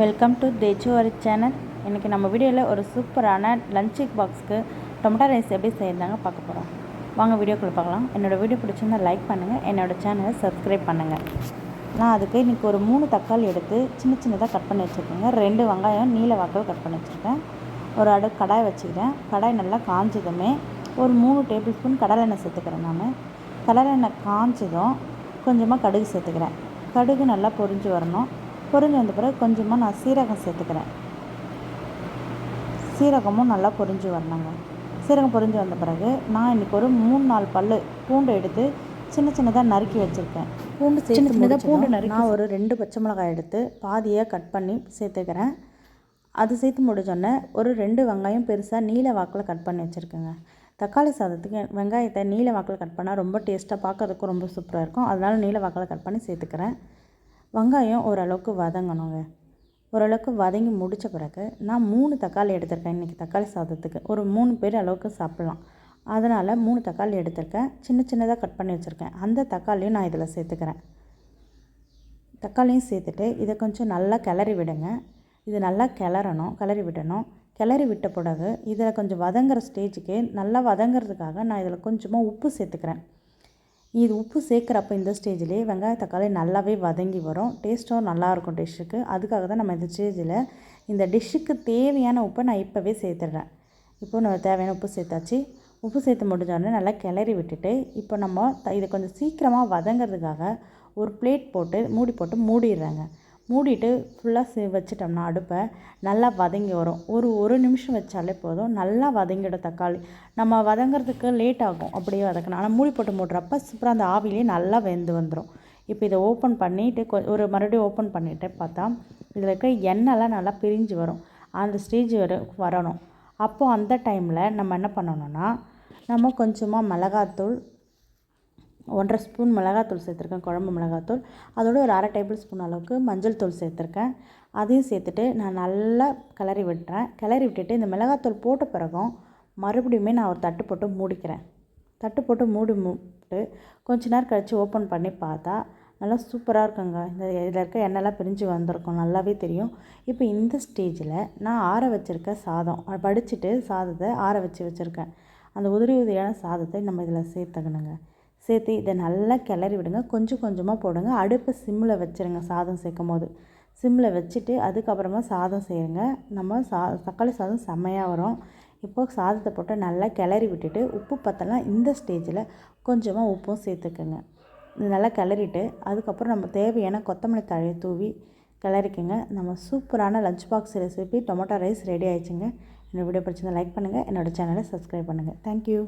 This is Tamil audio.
வெல்கம் டு தேச்சுவரி சேனல் இன்றைக்கி நம்ம வீடியோவில் ஒரு சூப்பரான லஞ்ச் பாக்ஸ்க்கு டொமேட்டோ ரைஸ் எப்படி செய்யறதாங்க பார்க்க போகிறோம் வாங்க வீடியோக்குள்ளே பார்க்கலாம். என்னோடய வீடியோ பிடிச்சிருந்தா லைக் பண்ணுங்கள் என்னோடய சேனலை சப்ஸ்கிரைப் பண்ணுங்கள் நான் அதுக்கு இன்றைக்கி ஒரு மூணு தக்காளி எடுத்து சின்ன சின்னதாக கட் பண்ணி வச்சுருக்கேங்க. ரெண்டு வெங்காயம் நீல வாக்கில் கட் பண்ணி வச்சுருக்கேன். ஒரு அடு கடாய் வச்சுக்கிறேன். கடாய் நல்லா காஞ்சதுமே ஒரு மூணு டேபிள் ஸ்பூன் கடலெண்ணெய் சேர்த்துக்கிறேன் நான். கடலெண்ணெய் காஞ்சதும் கொஞ்சமாக கடுகு சேர்த்துக்கிறேன். கடுகு நல்லா பொரிஞ்சு வரணும். பொரிஞ்சு வந்த பிறகு கொஞ்சமாக நான் சீரகம் சேர்த்துக்கிறேன். சீரகமும் நல்லா பொரிஞ்சு வரணுங்க. சீரகம் பொரிஞ்சு வந்த பிறகு நான் இன்றைக்கி ஒரு மூணு நாலு பல் பூண்டு எடுத்து சின்ன சின்னதாக நறுக்கி வச்சுருக்கேன். பூண்டு சின்ன சின்னதாக பூண்டு நறுக்கி நான் ஒரு ரெண்டு பச்சை மிளகாய் எடுத்து பாதியாக கட் பண்ணி சேர்த்துக்கிறேன். அது சேர்த்து முடிஞ்சோடனே ஒரு ரெண்டு வெங்காயம் பெருசாக நீல வாக்கில் கட் பண்ணி வச்சுருக்கேங்க. தக்காளி சாதத்துக்கு வெங்காயத்தை நீல வாக்கில் கட் பண்ணால் ரொம்ப டேஸ்ட்டாக பார்க்கறதுக்கும் ரொம்ப சூப்பராக இருக்கும். அதனால நீல வாக்கில் கட் பண்ணி சேர்த்துக்கிறேன். வெங்காயம் ஓரளவுக்கு வதங்கணுங்க. ஓரளவுக்கு வதங்கி முடித்த பிறகு நான் மூணு தக்காளி எடுத்திருக்கேன். இன்றைக்கி தக்காளி சாதத்துக்கு. ஒரு மூணு பேர் அளவுக்கு சாப்பிட்லாம். அதனால் மூணு தக்காளி எடுத்திருக்கேன். சின்ன சின்னதாக கட் பண்ணி வச்சுருக்கேன். அந்த தக்காளியும் நான் இதில் சேர்த்துக்கிறேன். தக்காளியும் சேர்த்துட்டு இதை கொஞ்சம் நல்லா கிளறி விடுங்க. இது நல்லா கிளறணும் கிளறி விடணும். கிளறி விட்ட பிறகு இதில் கொஞ்சம் வதங்குற ஸ்டேஜுக்கு நல்லா வதங்கிறதுக்காக நான் இதில் கொஞ்சமாக உப்பு சேர்த்துக்கிறேன். இது உப்பு சேர்க்குறப்ப இந்த ஸ்டேஜ்லேயே வெங்காய தக்காளி நல்லாவே வதங்கி வரும். டேஸ்ட்டும் நல்லாயிருக்கும் டிஷ்ஷுக்கு அதுக்காக தான் நம்ம இந்த ஸ்டேஜில் இந்த டிஷ்ஷுக்கு தேவையான உப்பை நான் இப்போவே சேர்த்துடுறேன். இப்போ நம்ம தேவையான உப்பு சேர்த்தாச்சு. உப்பு சேர்த்து முடிஞ்சோடனே நல்லா கிளறி விட்டுட்டு இப்போ நம்ம இதை கொஞ்சம் சீக்கிரமாக வதங்கிறதுக்காக ஒரு பிளேட் போட்டு மூடி போட்டு மூடிடுறாங்க. மூடிட்டு ஃபுல்லாக வச்சிட்டோம்னா அடுப்பை நல்லா வதங்கி வரும். ஒரு ஒரு நிமிஷம் வச்சாலே போதும். நல்லா வதங்கிடும் தக்காளி. நம்ம வதங்கிறதுக்கு லேட் ஆகும். அப்படியே வதக்கணும். ஆனால் மூடி போட்டு மூடுறப்ப சூப்பராக அந்த ஆவிலே நல்லா வெந்து வந்துடும் இப்போ இதை ஓப்பன் பண்ணிவிட்டு கொ ஒரு மறுபடியும் ஓப்பன் பண்ணிவிட்டு பார்த்தா இதில் இருக்க எண்ணெய்லாம் நல்லா பிரிஞ்சு வரும். அந்த ஸ்டேஜ் வர வரணும். அப்போது அந்த டைமில் நம்ம என்ன பண்ணணும்னா நம்ம கொஞ்சமாக மிளகாத்தூள் ஒன்றரை ஸ்பூன் மிளகாத்தூள் சேர்த்துருக்கேன் குழம்பு மிளகாத்தூள். அதோட ஒரு அரை டேபிள் ஸ்பூன் அளவுக்கு மஞ்சள் தூள் சேர்த்துருக்கேன். அதையும் சேர்த்துட்டு நான் நல்லா கிளறி விட்டுறேன். கிளறி விட்டுட்டு இந்த மிளகாத்தூள் போட்ட பிறகும் மறுபடியுமே நான் ஒரு தட்டு போட்டு மூடிக்கிறேன். தட்டு போட்டு மூடி மூட்டு கொஞ்ச நேரம் கழித்து ஓப்பன் பண்ணி பார்த்தா நல்லா சூப்பராக இருக்குங்க. இந்த இதில் இருக்க எண்ணெய்லாம் பிரிஞ்சு வந்திருக்கும் நல்லாவே தெரியும். இப்போ இந்த ஸ்டேஜில் நான் ஆற வச்சுருக்க சாதம் படிச்சுட்டு சாதத்தை ஆற வச்சு வச்சுருக்கேன். அந்த உதிரி உதிரியான சாதத்தை நம்ம இதில் சேர்த்துக்கணுங்க. சேர்த்து இதை நல்லா கிளறி விடுங்க. கொஞ்சம் கொஞ்சமாக போடுங்க. அடுப்பு சிம்மில் வச்சுருங்க சாதம் சேர்க்கும் போது சிம்மில் வச்சுட்டு அதுக்கப்புறமா சாதம் செய்யுங்க. நம்ம சா தக்காளி சாதம் செம்மையாக வரும். இப்போது சாதத்தை போட்டு நல்லா கிளறி விட்டுட்டு உப்பு பத்தலாம் இந்த ஸ்டேஜில் கொஞ்சமாக உப்பும் சேர்த்துக்குங்க. இது நல்லா கிளறிட்டு அதுக்கப்புறம் நம்ம தேவையான கொத்தமல்லி தழையை தூவி கிளறிக்குங்க. நம்ம சூப்பரான lunch box recipe tomato rice ready ஆயிடுச்சுங்க. என்னோடய வீடியோ பிடிச்சிருந்தா லைக் பண்ணுங்கள் என்னோடய சேனலை சப்ஸ்கிரைப் பண்ணுங்கள் தேங்க்யூ